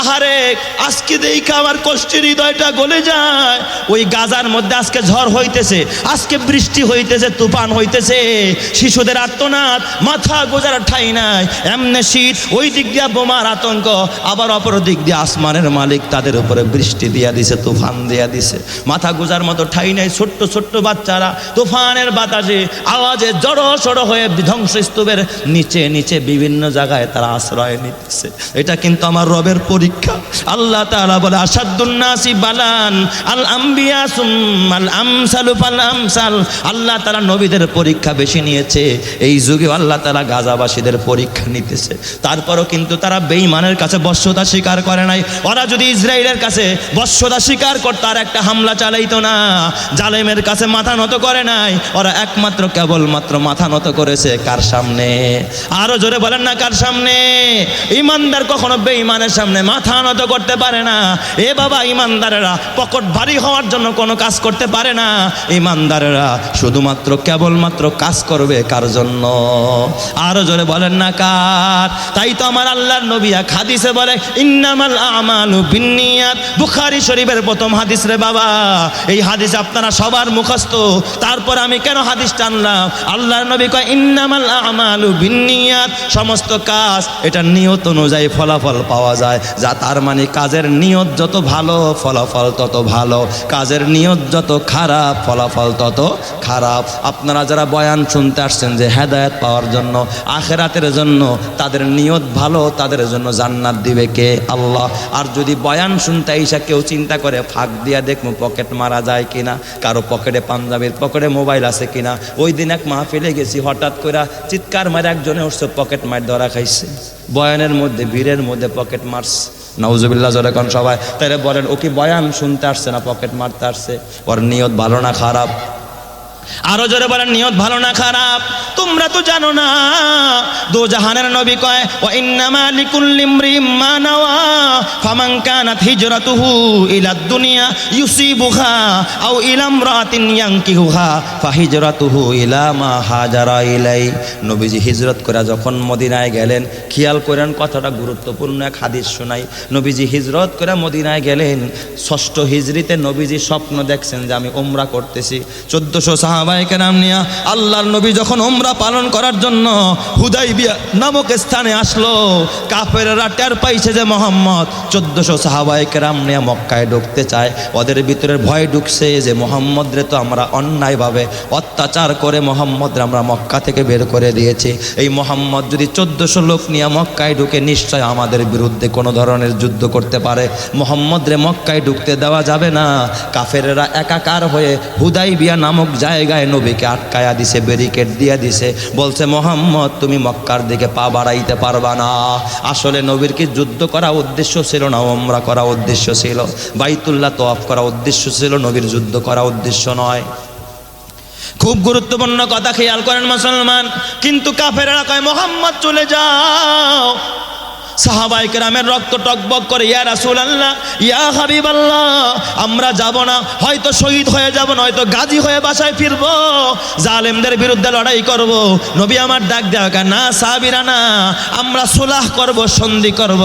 আহারে, আজকে দেখা আমার কষ্টের হৃদয়টা গলে যায়। ওই গাজার মধ্যে আজকে ঝড় হইতেছে, আজকে বৃষ্টি হইতেছে, তুফান হইতেছে। শিশুদের আর্তনাদ, মাথা গোজার ঠাই নাই, এমনি শীত, ওই দিক দিয়া বোমার আতঙ্ক, আবার অপর দিক দিয়ে আসমানের মালিক তাদের উপরে বৃষ্টি দিয়া দিছে, তুফান দিয়া দিছে। মাথা গোজার মতো ঠাই নাই, ছোট্ট ছোট্ট বাচ্চারা তুফানের বাতাসে, আওয়াজে জড়ো, সড়ো হয়ে ধ্বংসস্তূপের নিচে নিচে বিভিন্ন জায়গায় তারা আশ্রয় নিতেছে এটা কিন্তু আমার রবের পরীক্ষা আল্লাহ তাআলা বলে আসাদুন্নাসি বালান, আল আম্বিয়া সুম্মাল আমসালু ফাল আমসাল। আল্লাহ তাআলা নবীদের পরীক্ষা বেশি নিয়েছে। এই যুগে আল্লাহ তাআলা গাজাবাসীদের পরীক্ষা নিতেছে। তারপরও কিন্তু তারা বেঈমানের কাছে বশ্যতা স্বীকার করে নাই। ওরা যদি ইসরায়েলের কাছে বশ্যতা স্বীকার করতো, আর একটা হামলা চালাইতো না, জালেমের কাছে মাথা নত করে নাই। ওরা একমাত্র, কেবলমাত্র মাথা নত করেছে কার সামনে? আরও জোরে বলেন না কার সামনে? ইমানদার কখনো বেঈমানের সামনে মাথা নত করতে পারে না। এ বাবা, ইমানদারেরা, পকট ভারী হওয়ার জন্য কোনো কাজ করতে পারে না। ইমানদারেরা শুধুমাত্র কেবলমাত্র কাজ করবে কার জন্য? আরও জোরে বলেন না কার। তাই তো আমার আল্লাহর নবী এক হাদিসে বলে, ইন্নামাল আমালু বিন্নিয়াত। বুখারী শরীফের প্রথম হাদিস রে বাবা। এই হাদিস আপনারা সবার মুখস্থ। তারপর আমি কেন হাদিস টানলাম আল্লাহর নবী কয়, ইন্নামাল আমালু বিন্নিয়াত। সমস্ত কাজ, এটা নিয়ত অনুযায়ী ফলাফল পাওয়া যায়। যা তার মানে কাজের নিয়ত যত ভালো, ফলাফল তত ভালো। কাজের নিয়ত যত খারাপ, ফলাফল তত খারাপ। আপনারা যারা বয়ান শুনতে আসছেন যে হেদায়ত পাওয়ার জন্য, আখেরাতের জন্য তাদের নিয়ত ভালো, তাদের জন্য জান্নাত দিবে কে? আল্লাহ। আর যদি বয়ান শুনতে আইসা কেউ চিন্তা করে, ফাঁক দিয়া দেখব পকেট মারা যায় কিনা, কারও পকেটে পাঞ্জাবির, পকেটে মোবাইল আছে কিনা। ওই দিন এক মাহফিলে গেছি, হঠাৎ করে চিৎকার মারে একজনে উঠছে, পকেট মার ধরা খাইছে। বয়ানের মধ্যে ভিড়ের মধ্যে পকেট মারছে নওজুবিল্লাহ কন সবাই। তাহলে বলেন, ও কি বয়ান শুনতে আসছে না? পকেট মারতে আসছে। ওর নিয়ত ভালো না, খারাপ? আরও জোরে বলেন, নিয়ত ভালো না খারাপ? তোমরা তো জানো না দো জাহানের নবী কয় ইলা দুনিয়া আও ইলা ইমরাতিন ইয়ানকিহুহা ফাহিজরাতুহু ইলা মা হাজারা ইলাই। নবীজি হিজরত করে যখন মদিনায় গেলেন, খেয়াল করেন কথাটা গুরুত্বপূর্ণ, এক হাদিস শোনাই। নবীজি হিজরত করে মদিনায় গেলেন, ষষ্ঠ হিজরিতে নবীজি স্বপ্ন দেখছেন যে আমি ওমরা করতেছি। চোদ্দশো সাহাবাইকে নাম নিয়া আল্লাহর নবী যখন ওমরা পালন করার জন্য হুদাই বিয়া নামক স্থানে আসলো, কাফেররা টের পাইছে যে মোহাম্মদ চোদ্দশো সাহাবাইকে নাম নিয়ে মক্কায় ঢুকতে চায়। ওদের ভিতরে ভয় ঢুকছে যে মোহাম্মদ রে তো আমরা অন্যায়ভাবে অত্যাচার করে মোহাম্মদ আমরা মক্কা থেকে বের করে দিয়েছি। এই মোহাম্মদ যদি চোদ্দশো লোক নিয়ে মক্কায় ঢুকে নিশ্চয় আমাদের বিরুদ্ধে কোনো ধরনের যুদ্ধ করতে পারে। মোহাম্মদ রে মক্কায় ঢুকতে দেওয়া যাবে না। কাফেরেরা একাকার হয়ে হুদাই বিয়া নামক জায়গায় নবীকে আটকায়া দিছে ব্যারিকেড দিয়া দিছে। বলছে, মোহাম্মদ, তুমি মক্কার দিকে পা বাড়াইতে পারবা না। আসলে নবীর কি যুদ্ধ করা উদ্দেশ্য ছিল না ওমরা করা উদ্দেশ্য ছিল? বাইতুল্লাহ তোয়াফ করা উদ্দেশ্য ছিল, নবীর যুদ্ধ করা উদ্দেশ্য নয়। খুব গুরুত্বপূর্ণ কথা, খেয়াল করেন মুসলমান। কিন্তু কাফেরা কয়, মোহাম্মদ, চলে যাও। সাহাবাই কেরামের রক্ত টকবক করে, ইয়া রাসুল আল্লাহ ইয়া হাবিব আল্লাহ আমরা যাব না, হয়তো শহীদ হয়ে যাব না হয়তো গাজী হয়ে বাসায় ফিরব, জালেমদের বিরুদ্ধে লড়াই করব। নবী আমার ডাক দেওয়া না সাহাবিরা না, আমরা সুলাহ করব, সন্ধি করব,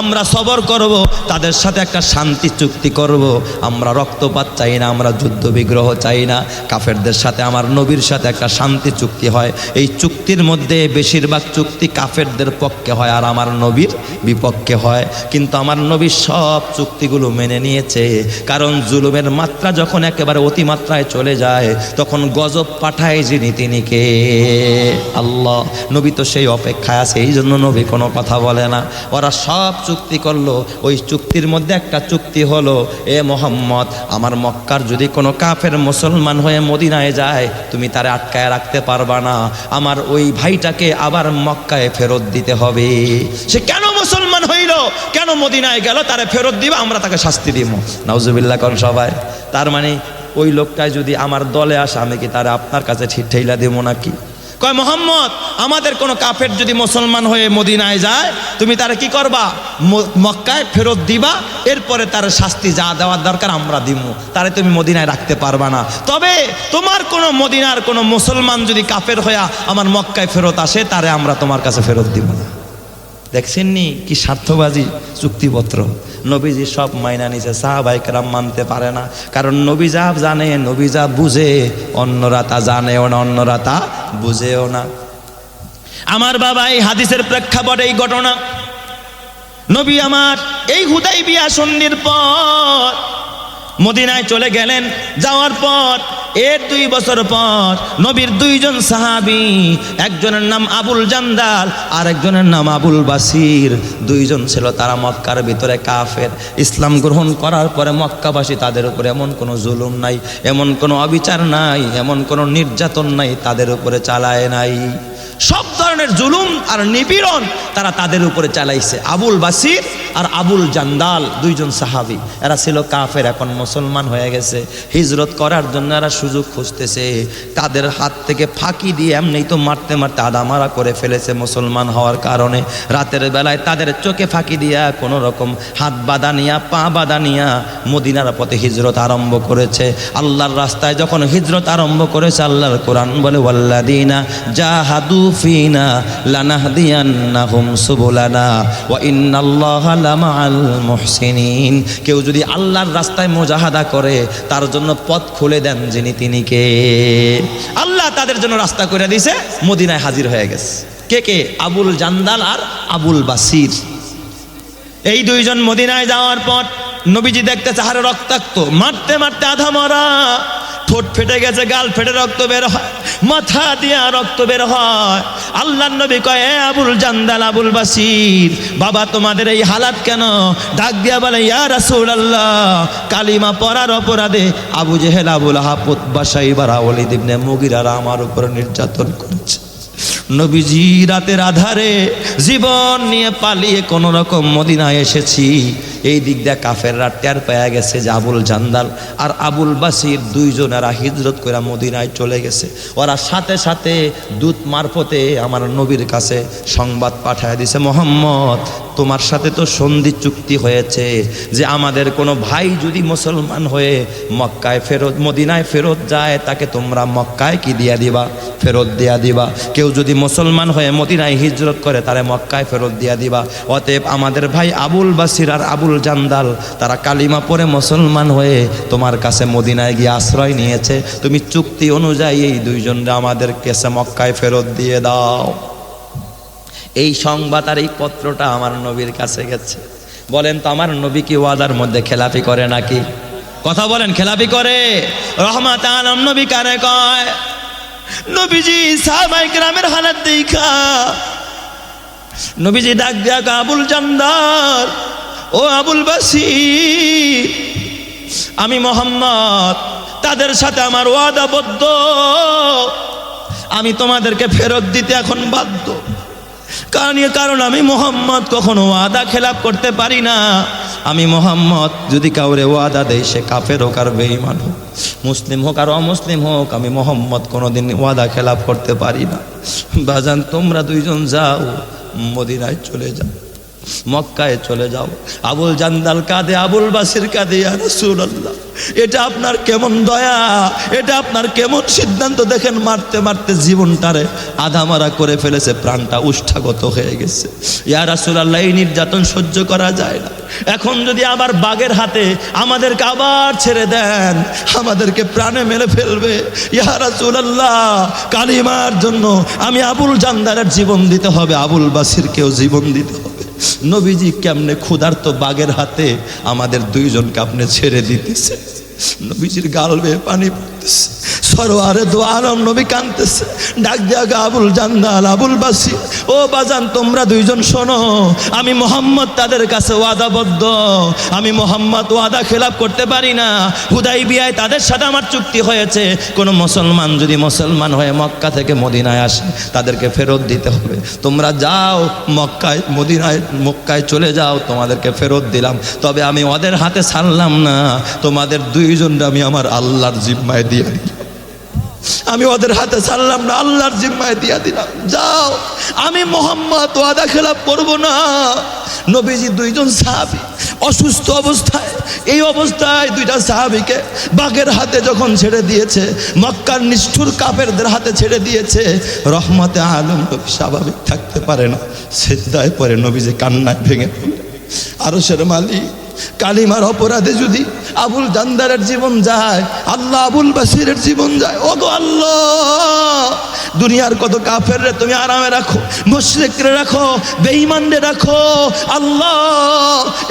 আমরা সবর করব, তাদের সাথে একটা শান্তি চুক্তি করব। আমরা রক্তপাত চাই না, আমরা যুদ্ধ বিগ্রহ চাই না, কাফেরদের সাথে আমার নবীর সাথে একটা শান্তি চুক্তি হয়। এই চুক্তির মধ্যে বেশিরভাগ চুক্তি কাফেরদের পক্ষে হয়, আর আমার নবীর বিপক্ষে হয়। কিন্তু আমার নবী সব চুক্তিগুলো মেনে নিয়েছে। কারণ জুলুমের মাত্রা যখন একেবারে অতিমাত্রায় চলে যায়, তখন গজব পাঠায় যিনি তিনি কে? আল্লাহ। নবী তো সেই অপেক্ষায় আছে, এই জন্য নবী কোনো কথা বলে না। ওরা সব চুক্তি করল। ওই চুক্তির মধ্যে একটা চুক্তি হলো, এ মোহাম্মদ, আমার মক্কার যদি কোনো কাফের মুসলমান হয়ে মদিনায় যায়, তুমি তারে আটকায় রাখতে পারবা না। আমার ওই ভাইটাকে আবার মক্কায় ফেরত দিতে হবে। সে কেন মুসলমান হইল? কেন মদিনায় গেল? তারে ফেরত দিব, আমরা তাকে শাস্তি দিব নাউজুবিল্লাহ কর সবাই। তার মানে ওই লোকটাই যদি আমার দলে আসে, আমি কি তারা আপনার কাছে ঠেইলা দেবো নাকি? কয়, মোহাম্মদ, আমাদের কোনো কাফের যদি মুসলমান হয়ে মদিনায় যায়, তুমি তারা কি করবা? মক্কায় ফেরত দিবা, এরপরে তার শাস্তি যা দেওয়ার দরকার আমরা দিব তারে তুমি মদিনায় রাখতে পারবা না। তবে তোমার কোনো মদিনার কোনো মুসলমান যদি কাফের হইয়া আমার মক্কায় ফেরত আসে, তারে আমরা তোমার কাছে ফেরত দিব না। দেখছেননি কি স্বার্থবাজি চুক্তিপত্র? নবীজি সব মাইনা নিছে সাহাবাইকরাম মানতে পারে না। কারণ নবী যা জানে, নবী যা বুঝে, অন্যরা তা জানেও না, অন্যরা তা বুঝেও না। আমার বাবা এই হাদিসের প্রেক্ষাপটে, এই ঘটনা। নবী আমার এই হুদাই বিয়া সন্ধির পর মদিনায় চলে গেলেন, যাওয়ার পর এর দুই বছর পর নবীর দুইজন সাহাবি, একজনের নাম আবুল জান্দাল আর একজনের নাম আবুল বাসির। দুইজন ছিল তারা মক্কার ভিতরে কাফের। ইসলাম গ্রহণ করার পরে মক্কাবাসী তাদের উপরে এমন কোনো জুলুম নাই, এমন কোনো অবিচার নাই, এমন কোনো নির্যাতন নাই, তাদের উপরে চালায় নাই। সব ধরনের জুলুম আর নিপীড়ন তারা তাদের উপরে চালাইছে। আবুল বাসির আর আবুল জান্দাল, দুইজন সাহাবি, এরা ছিল কাফের, এখন মুসলমান হয়ে গেছে। হিজরত করার জন্য এরা সুযোগ খুঁজতেছে। তাদের হাত থেকে ফাঁকি দিয়ে এমনি তো মারতে মারতে আদামারা করে ফেলেছে মুসলমান হওয়ার কারণে। রাতের বেলায় তাদের চোখে ফাঁকি দিয়া কোনো রকম হাত বাঁধা নিয়া, পা বাঁধা নিয়া মদিনার পথে হিজরত আরম্ভ করেছে। আল্লাহর রাস্তায় যখন হিজরত আরম্ভ করেছে, আল্লাহর কোরআন বলে ওয়াল্লাদিনা জাহাদু ফিনা লানাহদিয়ান্নাহুম সুবুলানা, ওয়া ইন্নাল্লাহা মুহসিনিন। কেউ যদি আল্লাহর রাস্তায় মুজাহাদা করে, তার জন্য পথ খুলে দেন যিনি তিনি কে? আল্লাহ তাদের জন্য রাস্তা করে দিয়েছে মদিনায় হাজির হয়ে গেছে। কে কে? আবুল জান্দাল আর আবুল বাসির। এই দুইজন মদিনায় যাওয়ার পর নবীজি দেখতে চাহারে রক্তাক্ত। মারতে মারতে আধা মরা। ঠোঁট ফেটে গেছে, গাল ফেটে রক্ত বের হয়। মাথা দিয়া রক্ত বের হয়। আল্লাহ নবী কয়, "এ আবুল জান্দাল, আবুল বাসির বাবা তোমাদের এই হালাত কেন? ডাক দিয়া বলে, ইয়া রাসূল আল্লাহ কালিমা পড়ার অপরাধে আবু জেহেল, আবুল হাপুত বাসাই বারা ওলিদ ইবনে মুগিরারা আমার উপর নির্যাতন করেছে। নবীজি রাতের আধারে জীবন নিয়ে পালিয়ে কোন রকম মদিনায় এসেছি। এই দিক দিয়ে কাফেররা টের পায়া গেছে যে আবুল জান্দাল আর আবুল বাসির দুইজনেরা হিজরত করে মদিনায় চলে গেছে। ওরা সাথে সাথে দূত মারফতে আমার নবীর কাছে সংবাদ পাঠায় দিছে, মোহাম্মদ তোমার সাথে তো সন্ধি চুক্তি হয়েছে যে আমাদের কোনো ভাই যদি মুসলমান হয়ে মক্কায় ফেরত, মদিনায় ফেরত যায়, তাকে তোমরা মক্কায় কি দিয়া দিবা? ফেরত দিয়া দিবা। কেউ যদি মুসলমান হয়ে মদিনায় হিজরত করে তাহলে মক্কায় ফেরত দিয়া দিবা। অতএব আমাদের ভাই আবুল বাসির আর আবুল জান্দাল, তারা কালিমা পরে মুসলমান হয়ে তোমার কাছে মদিনায় গিয়ে আশ্রয় নিয়েছে। তুমি চুক্তি অনুযায়ী এই দুইজনরা আমাদের কেসে মক্কায় ফেরত দিয়ে দাও। এই সংবাদ আর এই পত্রটা আমার নবীর কাছে গেছে। বলেন তো, আমার নবী কি ওয়াদার মধ্যে খেলাপি করে নাকি? কথা বলেন, খেলাপি করে? রহমাত আলম নবী কয়, নবীজি সাহাবাই গ্রামের হালাত দেখা। নবীজি ডাক দিয়া আবুল জান্দার ও আবুল বাসির আমি মোহাম্মদ, তাদের সাথে আমার ওয়াদাবদ্ধ আমি তোমাদেরকে ফেরত দিতে এখন বাধ্য। কারণ কারণ আমি মোহাম্মদ, কখনো ওয়াদা খেলাপ করতে পারি না। আমি মোহাম্মদ, যদি কাউরে ওয়াদা দেয়, সে কাফের হোক আর বেঈমান হোক, মুসলিম হোক আর অমুসলিম হোক, আমি মোহাম্মদ কোনোদিন ওয়াদা খেলাপ করতে পারি না। বাজান, তোমরা দুইজন যাও, মদিনায় চলে যাও। মক্কায় চলে যাও। আবুল জান্দাল কাঁদে, আবুল বাসির কাঁদে রাসূলুল্লাহ, এটা আপনার কেমন দয়া, এটা আপনার কেমন সিদ্ধান্ত? দেখেন মারতে মারতে জীবনটারে আধামারা করে ফেলেছে, প্রাণটা উষ্ঠাগত হয়ে গেছে। ইয়া রাসূলুল্লাহ, এই নির্যাতন সহ্য করা যায় না। এখন যদি আবার বাঘের হাতে আমাদেরকে আবার ছেড়ে দেন, আমাদেরকে প্রাণে মেরে ফেলবে। ইয়া রাসূলুল্লাহ, কালিমার জন্য আমি আবুল জান্দারের জীবন দিতে হবে, আবুল বাসিরকেও জীবন দিতে হবে। নবীজি কেমনে ক্ষুধার্ত বাঘের হাতে আমাদের দুইজনকে আপনি ছেড়ে দিতেছে? নবীজির গাল বেয়ে পানি পড়তেছে। সরোয়ারে দো আলম নবী কানতেছে ডাক দিয়া আবুল জান্দাল আবুল বাসি। ও বাজান, তোমরা দুইজন শোনো, আমি মোহাম্মদ তাদের কাছে ওয়াদাবদ্ধ। আমি মোহাম্মদ ওয়াদা খেলাপ করতে পারি না। হুদাই বিয়ায় তাদের সাথে আমার চুক্তি হয়েছে। কোনো মুসলমান যদি মুসলমান হয়ে মক্কা থেকে মদিনায় আসে, তাদেরকে ফেরত দিতে হবে। তোমরা যাও মক্কায়, মদিনায়, মক্কায় চলে যাও, তোমাদেরকে ফেরত দিলাম। তবে আমি ওদের হাতে ছাড়লাম না। তোমাদের দুইজনটা আমি আমার আল্লাহর জিম্মায় দিয়ে দিই আমি ওদের হাতে ছাড়লাম না, আল্লাহর জিম্মায় দিয়া দিলাম। যাও, আমি মোহাম্মদ ওয়াদা খেলাপ করব না। নবীজি দুইজন সাহাবি, অসুস্থ অবস্থায়। এই অবস্থায় দুইটা সাহাবিকে বাঘের হাতে যখন ছেড়ে দিয়েছে, মক্কার নিষ্ঠুর কাপেরদের হাতে ছেড়ে দিয়েছে, রহমতে আলম নবী স্বাভাবিক থাকতে পারে না। সেজদায় পরে নবীজি কান্নায় ভেঙে পড়লেন। আরও সের মালিক কালিমার অপরাধে যদি আবুল জান্দারের জীবন যায়, আল্লাহ আবুল বাসিরের জীবন যায় ও গো আল্লাহ! দুনিয়ার কত কাফের রে তুমি আরামে রাখো, মুশরিকরে রাখো, বেঈমানরে রাখো, আল্লাহ!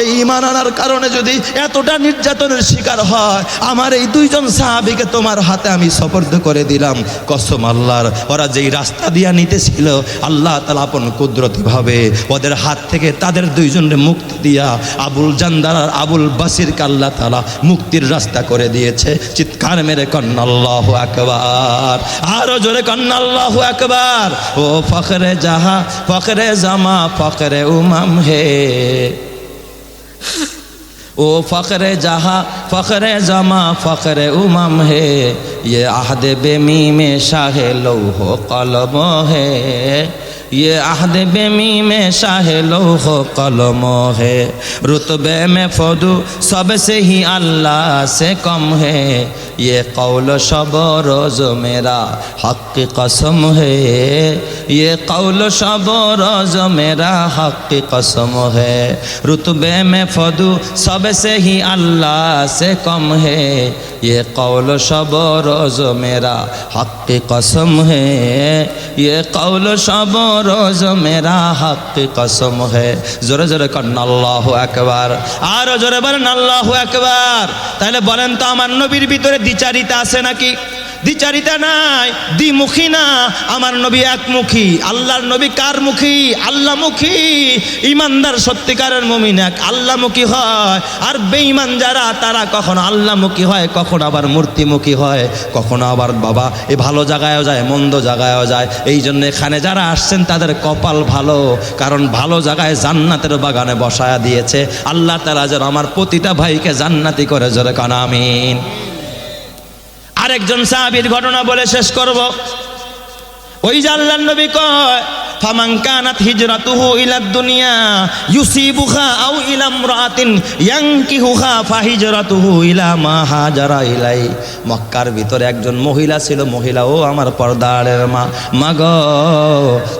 এই ইমান আনার কারণে যদি এতটা নির্যাতনের শিকার হয়, আমার এই দুইজন সাহাবীকে তোমার হাতে আমি সপর্দ করে দিলাম। কসম আল্লাহর, ওরা যেই রাস্তা দিয়া নিতেছিল, আল্লাহ তালা আপন কুদরতি ভাবে ওদের হাত থেকে তাদের দুইজনের মুক্তি দিয়া আবুল জান্দার আবুল বাসিরকে আল্লাহ তালা মুক্তির রাস্তা করে দিয়েছে চিৎকার মেরে কন্নাল্লাহ আকবার আরো জোরে কন্নাল্লাহ আকবার ও ফখরে জাহা ফখরে জামা ফখরে উমাম হে ओ फ़ख्र जहाँ फ़ख्र जमा फ़ख्र उमम है ये आहद बेमी में शाह लौह कलम है ये आहद बेमी में शाह लौह कलम है रुतबे में फदू सबसे ही अल्लाह से कम है ये कौल शब रोज़ मेरा हक की कसम है ये कौल शब रोज़ मेरा हक की कसम है रुतबे में फदू सबसे ही अल्लाह से कम है ये कौल शब रोज़ मेरा हक की कसम है ये कौल शब रोज़ मेरा हक की कसम है জোরে জোরে করেন আল্লাহ একবার আরো জোরে বলেন আল্লাহ একবার তাহলে বলেন তো আমার নবীর ভিতরে দ্বিচারিতা আছে নাকি দ্বিচারিতা নাই, দ্বিমুখী না। আমার নবী একমুখী। আল্লাহর নবী কার মুখী? আল্লাহমুখী। ইমানদার সত্যিকারের মমিন এক। আল্লাহমুখী হয়। আর বেঈমান যারা, তারা কখনো আল্লাহমুখী হয়, কখনো আবার মূর্তিমুখী হয়, কখনো আবার বাবা, এ ভালো জায়গায়ও যায়, মন্দ জায়গায়ও যায়। এই জন্য এখানে যারা আসছেন, তাদের কপাল ভালো। কারণ ভালো জায়গায় জান্নাতের বাগানে বসায়া দিয়েছে। আল্লাহ তালা যেন আমার প্রতিটা ভাইকে জান্নাতি করে, জোরে কানা, আমিন। আরেকজন সাহাবির ঘটনা বলে শেষ করব। ওই যে নবী কয় ফামান কানাত হিজরাতুহু ইলা দুনিয়া ইউসিবুহা আও ইলা ইমরাতিন ইয়ানকিহুহা ফাহিজরাতুহু ইলা মা হাজারা ইলাই। মক্কার ভিতরে একজন মহিলা ছিল, মহিলা ও আমার পর্দারের মা। মা গো,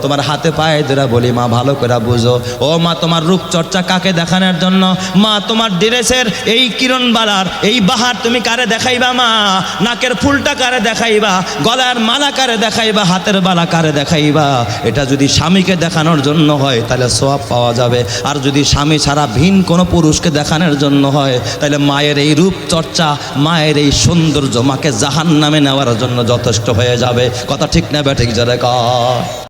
তোমার হাতে পায়ে ধরে বলি, মা, ভালো করে বুঝো। ও মা, তোমার রূপচর্চা কাকে দেখানোর জন্য? মা, তোমার ড্রেসের এই কিরণ বালার, এই বাহার তুমি কারে দেখাইবা, মা? নাকের ফুলটা কারে দেখাইবা? গলার মালা কারে দেখাইবা? হাতের বালা কারে দেখাইবা? এটা যদি স্বামীকে দেখানোর জন্য হয়, তাহলে সোয়াব পাওয়া যাবে। আর যদি স্বামী ছাড়া ভিন কোনো পুরুষকে দেখানোর জন্য হয়, তাহলে মায়ের এই রূপ চর্চা, মায়ের এই সৌন্দর্য মাকে জাহান নামে নেওয়ার জন্য যথেষ্ট হয়ে যাবে। কথা ঠিক না ব্যাঠিক যারা